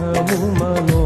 ముఖము మనో